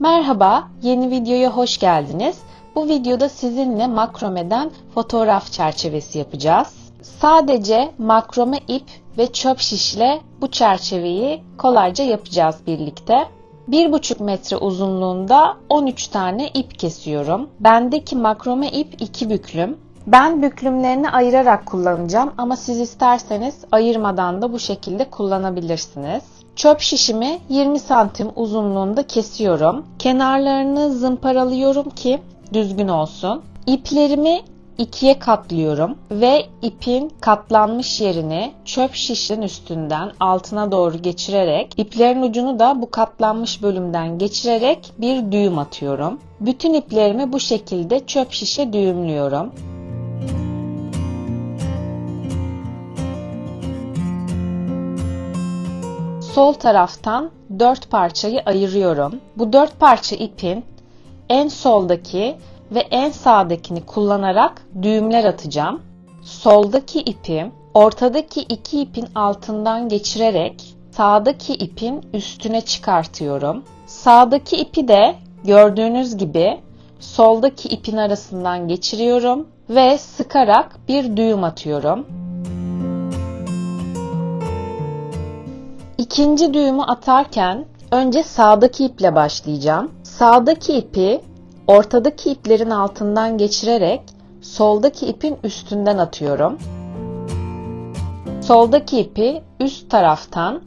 Merhaba, yeni videoya hoş geldiniz. Bu videoda sizinle makromeden fotoğraf çerçevesi yapacağız. Sadece makrome ip ve çöp şişle bu çerçeveyi kolayca yapacağız birlikte. 1,5 metre uzunluğunda 13 tane ip kesiyorum. Bendeki makrome ip 2 büklüm. Ben büklümlerini ayırarak kullanacağım ama siz isterseniz ayırmadan da bu şekilde kullanabilirsiniz. Çöp şişimi 20 santim uzunluğunda kesiyorum. Kenarlarını zımparalıyorum ki düzgün olsun. İplerimi ikiye katlıyorum ve ipin katlanmış yerini çöp şişin üstünden altına doğru geçirerek iplerin ucunu da bu katlanmış bölümden geçirerek bir düğüm atıyorum. Bütün iplerimi bu şekilde çöp şişe düğümlüyorum. Sol taraftan 4 parçayı ayırıyorum. Bu 4 parça ipin en soldaki ve en sağdakini kullanarak düğümler atacağım. Soldaki ipi ortadaki iki ipin altından geçirerek sağdaki ipin üstüne çıkartıyorum. Sağdaki ipi de gördüğünüz gibi soldaki ipin arasından geçiriyorum ve sıkarak bir düğüm atıyorum. İkinci düğümü atarken önce sağdaki iple başlayacağım. Sağdaki ipi ortadaki iplerin altından geçirerek soldaki ipin üstünden atıyorum. Soldaki ipi üst taraftan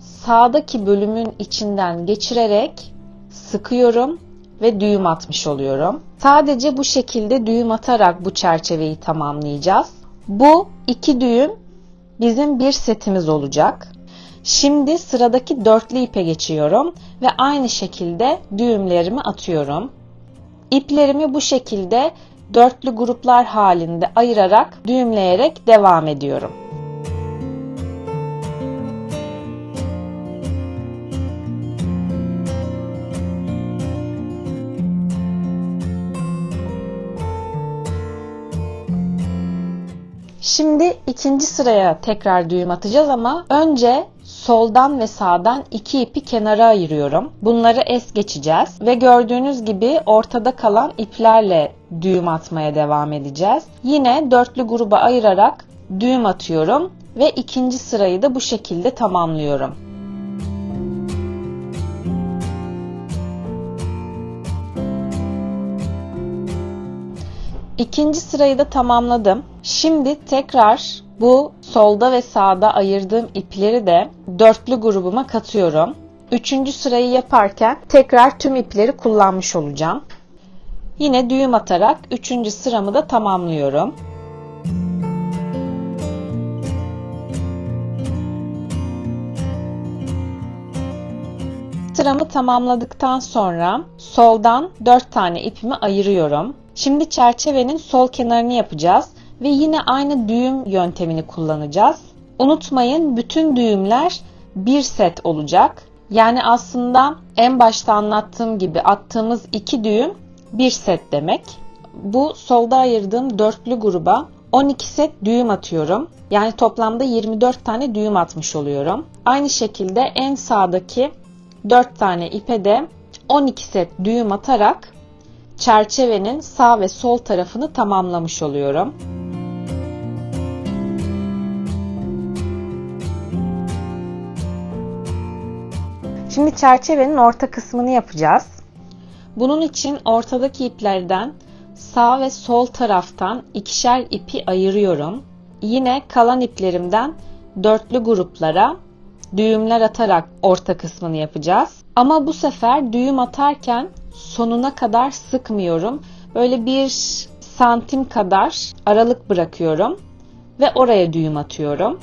sağdaki bölümün içinden geçirerek sıkıyorum ve düğüm atmış oluyorum. Sadece bu şekilde düğüm atarak bu çerçeveyi tamamlayacağız. Bu iki düğüm bizim bir setimiz olacak. Şimdi sıradaki dörtlü ipe geçiyorum ve aynı şekilde düğümlerimi atıyorum. İplerimi bu şekilde dörtlü gruplar halinde ayırarak düğümleyerek devam ediyorum. Şimdi ikinci sıraya tekrar düğüm atacağız ama önce soldan ve sağdan iki ipi kenara ayırıyorum. Bunları es geçeceğiz ve gördüğünüz gibi ortada kalan iplerle düğüm atmaya devam edeceğiz. Yine dörtlü gruba ayırarak düğüm atıyorum ve ikinci sırayı da bu şekilde tamamlıyorum. İkinci sırayı da tamamladım. Şimdi tekrar bu solda ve sağda ayırdığım ipleri de dörtlü grubuma katıyorum. Üçüncü sırayı yaparken tekrar tüm ipleri kullanmış olacağım. Yine düğüm atarak üçüncü sıramı da tamamlıyorum. Sıramı tamamladıktan sonra soldan 4 tane ipimi ayırıyorum. Şimdi çerçevenin sol kenarını yapacağız ve yine aynı düğüm yöntemini kullanacağız. Unutmayın bütün düğümler bir set olacak. Yani aslında en başta anlattığım gibi attığımız iki düğüm bir set demek. Bu solda ayırdığım dörtlü gruba 12 set düğüm atıyorum. Yani toplamda 24 tane düğüm atmış oluyorum. Aynı şekilde en sağdaki 4 tane ipe de 12 set düğüm atarak çerçevenin sağ ve sol tarafını tamamlamış oluyorum. Şimdi çerçevenin orta kısmını yapacağız. Bunun için ortadaki iplerden sağ ve sol taraftan ikişer ipi ayırıyorum. Yine kalan iplerimden dörtlü gruplara düğümler atarak orta kısmını yapacağız. Ama bu sefer düğüm atarken sonuna kadar sıkmıyorum. Böyle bir santim kadar aralık bırakıyorum ve oraya düğüm atıyorum.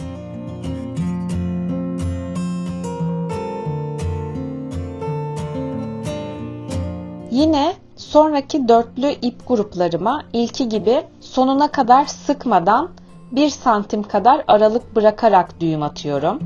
Yine sonraki dörtlü ip gruplarıma ilki gibi sonuna kadar sıkmadan 1 santim kadar aralık bırakarak düğüm atıyorum.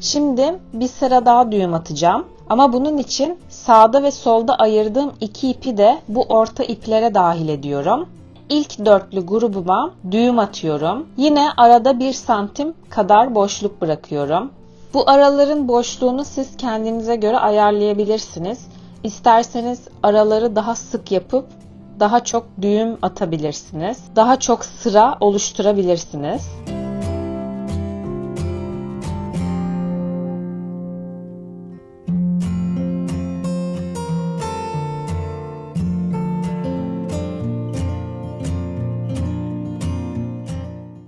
Şimdi bir sıra daha düğüm atacağım. Ama bunun için sağda ve solda ayırdığım iki ipi de bu orta iplere dahil ediyorum. İlk dörtlü grubuma düğüm atıyorum. Yine arada 1 santim kadar boşluk bırakıyorum. Bu araların boşluğunu siz kendinize göre ayarlayabilirsiniz. İsterseniz araları daha sık yapıp daha çok düğüm atabilirsiniz. Daha çok sıra oluşturabilirsiniz.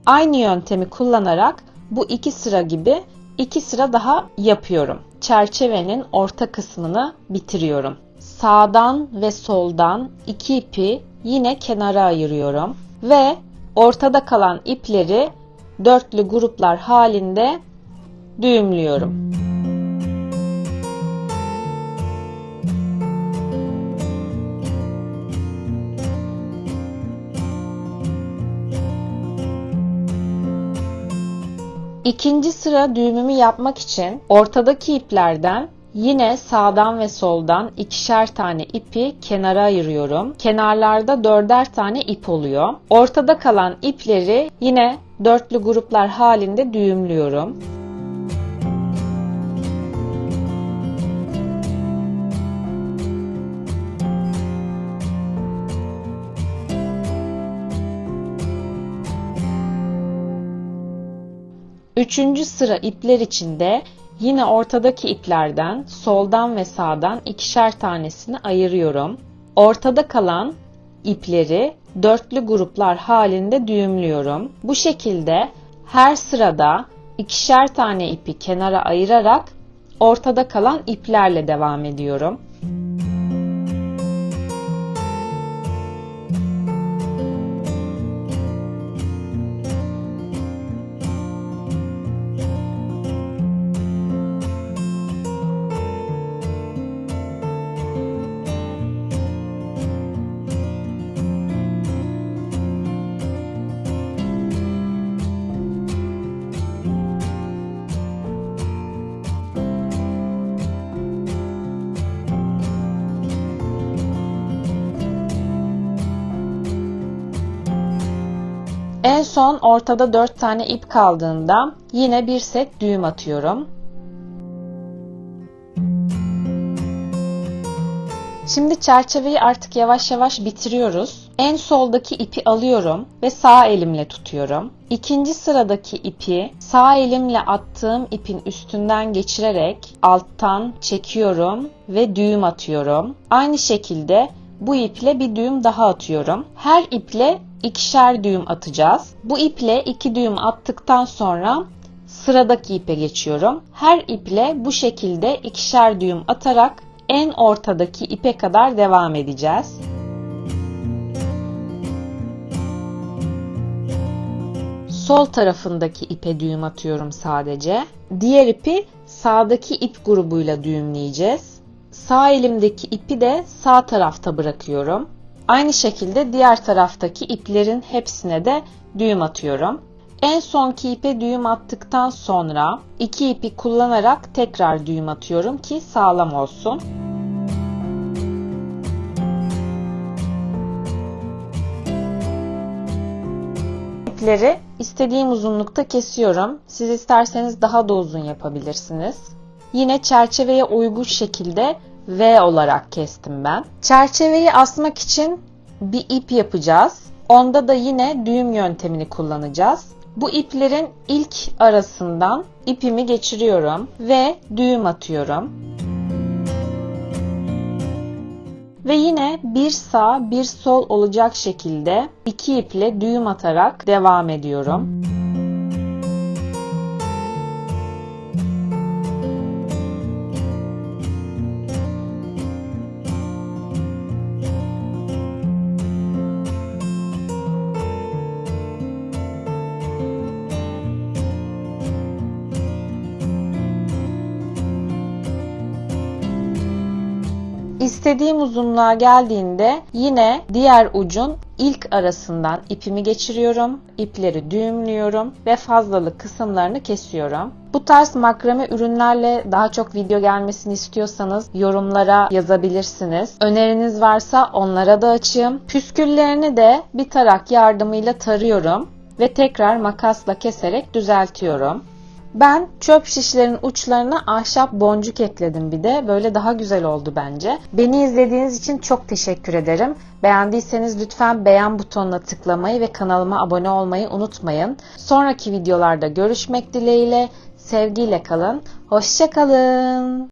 Aynı yöntemi kullanarak bu iki sıra gibi iki sıra daha yapıyorum. Çerçevenin orta kısmını bitiriyorum. Sağdan ve soldan iki ipi yine kenara ayırıyorum ve ortada kalan ipleri dörtlü gruplar halinde düğümlüyorum. İkinci sıra düğümümü yapmak için ortadaki iplerden yine sağdan ve soldan ikişer tane ipi kenara ayırıyorum. Kenarlarda dörder tane ip oluyor. Ortada kalan ipleri yine dörtlü gruplar halinde düğümlüyorum. Üçüncü sıra ipler içinde yine ortadaki iplerden soldan ve sağdan ikişer tanesini ayırıyorum. Ortada kalan ipleri dörtlü gruplar halinde düğümlüyorum. Bu şekilde her sırada ikişer tane ipi kenara ayırarak ortada kalan iplerle devam ediyorum. En son ortada 4 tane ip kaldığında yine bir set düğüm atıyorum. Şimdi çerçeveyi artık yavaş yavaş bitiriyoruz. En soldaki ipi alıyorum ve sağ elimle tutuyorum. İkinci sıradaki ipi sağ elimle attığım ipin üstünden geçirerek alttan çekiyorum ve düğüm atıyorum. Aynı şekilde bu iple bir düğüm daha atıyorum. Her iple ikişer düğüm atacağız. Bu iple iki düğüm attıktan sonra sıradaki ipe geçiyorum. Her iple bu şekilde ikişer düğüm atarak en ortadaki ipe kadar devam edeceğiz. Sol tarafındaki ipe düğüm atıyorum sadece. Diğer ipi sağdaki ip grubuyla düğümleyeceğiz. Sağ elimdeki ipi de sağ tarafta bırakıyorum. Aynı şekilde diğer taraftaki iplerin hepsine de düğüm atıyorum. En sonki ipe düğüm attıktan sonra iki ipi kullanarak tekrar düğüm atıyorum ki sağlam olsun. İpleri istediğim uzunlukta kesiyorum. Siz isterseniz daha da uzun yapabilirsiniz. Yine çerçeveye uygun şekilde V olarak kestim ben. Çerçeveyi asmak için bir ip yapacağız. Onda da yine düğüm yöntemini kullanacağız. Bu iplerin ilk arasından ipimi geçiriyorum ve düğüm atıyorum. Ve yine bir sağ bir sol olacak şekilde iki iple düğüm atarak devam ediyorum. İstediğim uzunluğa geldiğinde yine diğer ucun ilk arasından ipimi geçiriyorum. İpleri düğümlüyorum ve fazlalık kısımlarını kesiyorum. Bu tarz makrame ürünlerle daha çok video gelmesini istiyorsanız yorumlara yazabilirsiniz. Öneriniz varsa onlara da açığım. Püsküllerini de bir tarak yardımıyla tarıyorum ve tekrar makasla keserek düzeltiyorum. Ben çöp şişlerin uçlarına ahşap boncuk ekledim bir de. Böyle daha güzel oldu bence. Beni izlediğiniz için çok teşekkür ederim. Beğendiyseniz lütfen beğen butonuna tıklamayı ve kanalıma abone olmayı unutmayın. Sonraki videolarda görüşmek dileğiyle. Sevgiyle kalın. Hoşçakalın.